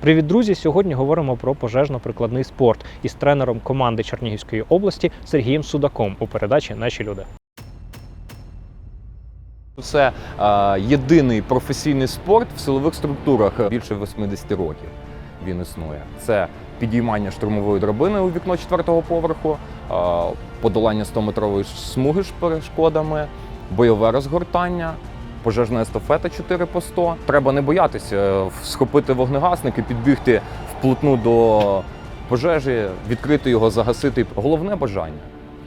Привіт, друзі! Сьогодні говоримо про пожежно-прикладний спорт із тренером команди Чернігівської області Сергієм Судаком у передачі Наші люди. Це е, єдиний професійний спорт в силових структурах більше 80 років. Він існує. Це підіймання штурмової драбини у вікно четвертого поверху, е, подолання 100-метрової смуги з перешкодами, бойове розгортання. Пожежна естафета 4 по 100. Треба не боятися е, схопити вогнегасники, підбігти вплотну до пожежі, відкрити його, загасити. Головне бажання.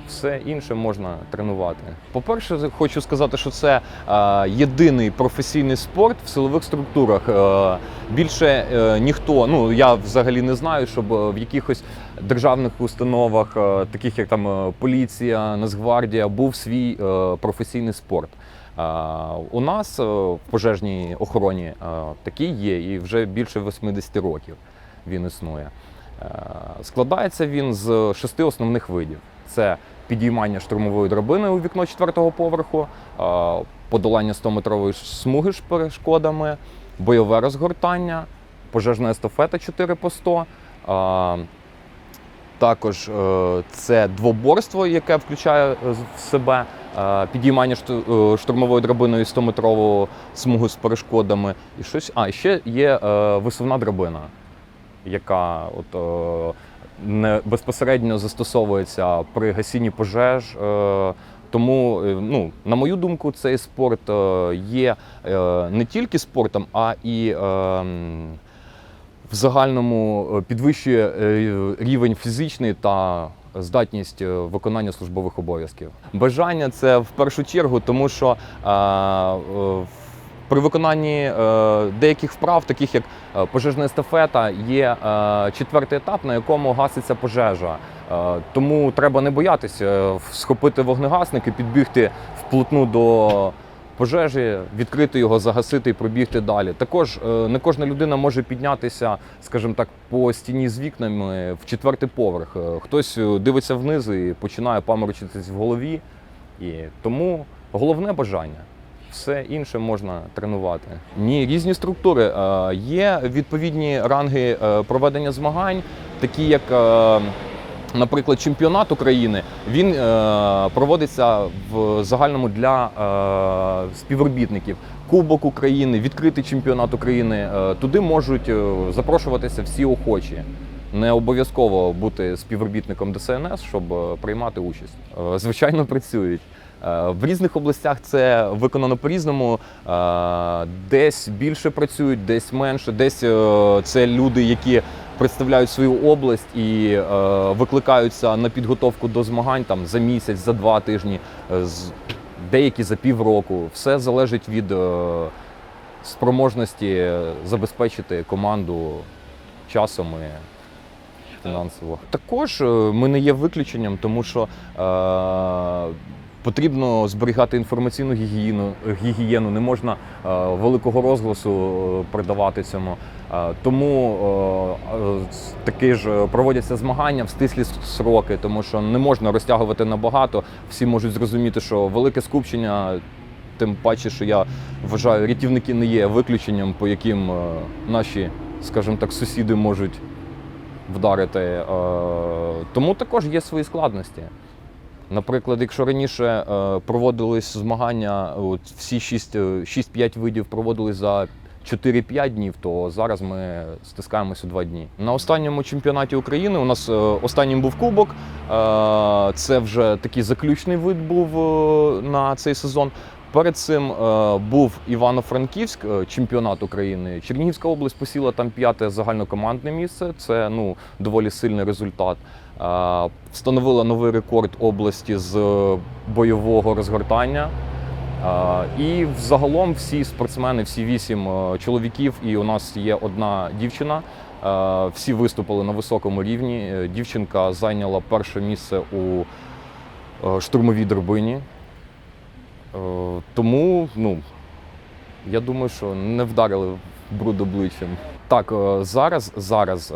Все інше можна тренувати. По-перше, хочу сказати, що це е, єдиний професійний спорт в силових структурах. Е, більше е, ніхто, ну я взагалі не знаю, щоб е, в якихось державних установах, е, таких як там е, поліція, Нацгвардія, був свій е, професійний спорт. Е, у нас е, в пожежній охороні е, такий є, і вже більше 80 років він існує. Складається він з шести основних видів: це підіймання штурмової драбини у вікно четвертого поверху, подолання 100-метрової смуги з перешкодами, бойове розгортання, пожежна естафета 4 по 100. е, Також це двоборство, яке включає в себе підіймання шту- е, штурмовою драбиною 100-метрову смугу з перешкодами. І щось. А, ще є е, висувна драбина, яка от, е, не безпосередньо застосовується при гасінні пожеж. Е, Тому, е, ну, на мою думку, цей спорт е, є е, не тільки спортом, а і е, в загальному е, підвищує е, рівень фізичний та здатність е, виконання службових обов'язків. Бажання це в першу чергу, тому що е, в- при виконанні е, деяких вправ, таких як пожежна естафета, є четвертий етап, на якому гаситься пожежа. Тому треба не боятися схопити вогнегасники, підбігти вплотну до пожежі, відкрити його, загасити і пробігти далі. Також е, не кожна людина може піднятися, скажімо так, по стіні з вікнами в четвертий поверх. Е, Хтось е, дивиться вниз і починає паморочитись в голові. І тому головне бажання. Все інше можна тренувати. Ні, різні структури. Є відповідні ранги проведення змагань, такі як, наприклад, чемпіонат України. Він е, проводиться в загальному для е, співробітників. Кубок України, відкритий чемпіонат України. Е, Туди можуть е, запрошуватися всі охочі. Не обов'язково бути співробітником ДСНС, щоб е, приймати участь. Е, Звичайно, працюють. Е, В різних областях це виконано по-різному. Десь більше працюють, десь менше. Десь це люди, які представляють свою область і е, викликаються на підготовку до змагань там за місяць, за два тижні, е, з- деякі за півроку. Все залежить від е, спроможності забезпечити команду часом і фінансово. Також е, ми не є виключенням, тому що е, потрібно зберігати інформаційну гігієну, гігієну не можна е, великого розголосу е, придавати цьому. Е, тому е, е, таки ж проводяться змагання в стислі сроки, тому що не можна розтягувати набагато. Всі можуть зрозуміти, що велике скупчення. Тим паче, що я вважаю, рятівники не є виключенням, по яким наші, скажімо так, сусіди можуть вдарити. Тому також є свої складності. Наприклад, якщо раніше проводились змагання, от всі 6-5 видів проводились за 4-5 днів, то зараз ми стискаємось у 2 дні. На останньому чемпіонаті України у нас е, останнім був кубок. Е, Це вже такий заключний вид був е, на цей сезон. Перед цим був Івано-Франківськ, чемпіонат України. Чернігівська область посіла там п'яте загальнокомандне місце. Це ну доволі сильний результат. Встановила новий рекорд області з бойового розгортання. І взагалом всі спортсмени, всі вісім е, чоловіків, і у нас є одна дівчина. е, Всі виступили на високому рівні. Е, Дівчинка зайняла перше місце у штурмовій драбині. Е, Тому, ну, я думаю, що не вдарили бруд обличчям. Так, е, зараз, зараз е,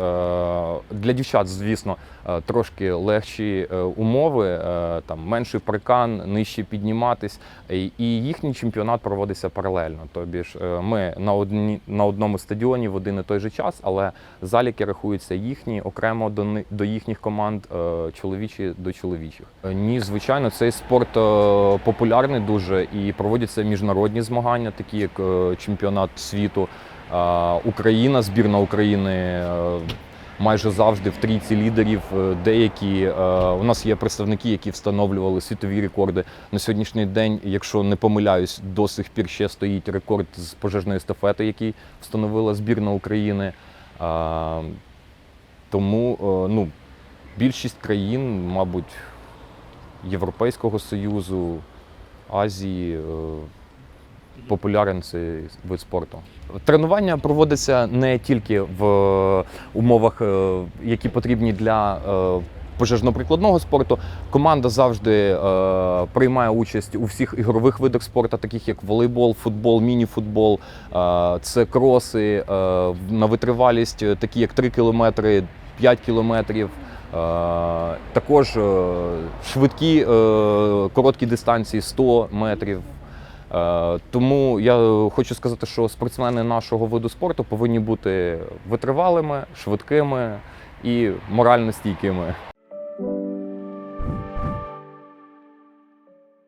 для дівчат, звісно, е, трошки легші умови, там менший паркан, нижче підніматись, і їхній чемпіонат проводиться паралельно. Тобі ж ми на одні на одному стадіоні в один і той же час, але заліки рахуються їхні окремо до до їхніх команд, чоловічі до чоловічих. Ні, звичайно, цей спорт популярний дуже і проводяться міжнародні змагання, такі як чемпіонат світу. Україна, збірна України е, майже завжди в трійці лідерів. Е, Деякі е, у нас є представники, які встановлювали світові рекорди. На сьогоднішній день, якщо не помиляюсь, до сих пір ще стоїть рекорд з пожежної естафети, який встановила збірна України. Тому ну, більшість країн, мабуть, Європейського Союзу, Азії. Е, популярен цей вид спорту. Тренування проводиться не тільки в умовах, е, які потрібні для е, пожежно-прикладного спорту. Команда завжди е, приймає участь у всіх ігрових видах спорту, таких як волейбол, футбол, міні-футбол, е, це кроси е, на витривалість, е, такі як 3 кілометри, 5 кілометрів. Е, Також е, швидкі е, короткі дистанції 100 метрів. Е, Тому я хочу сказати, що спортсмени нашого виду спорту повинні бути витривалими, швидкими і морально стійкими.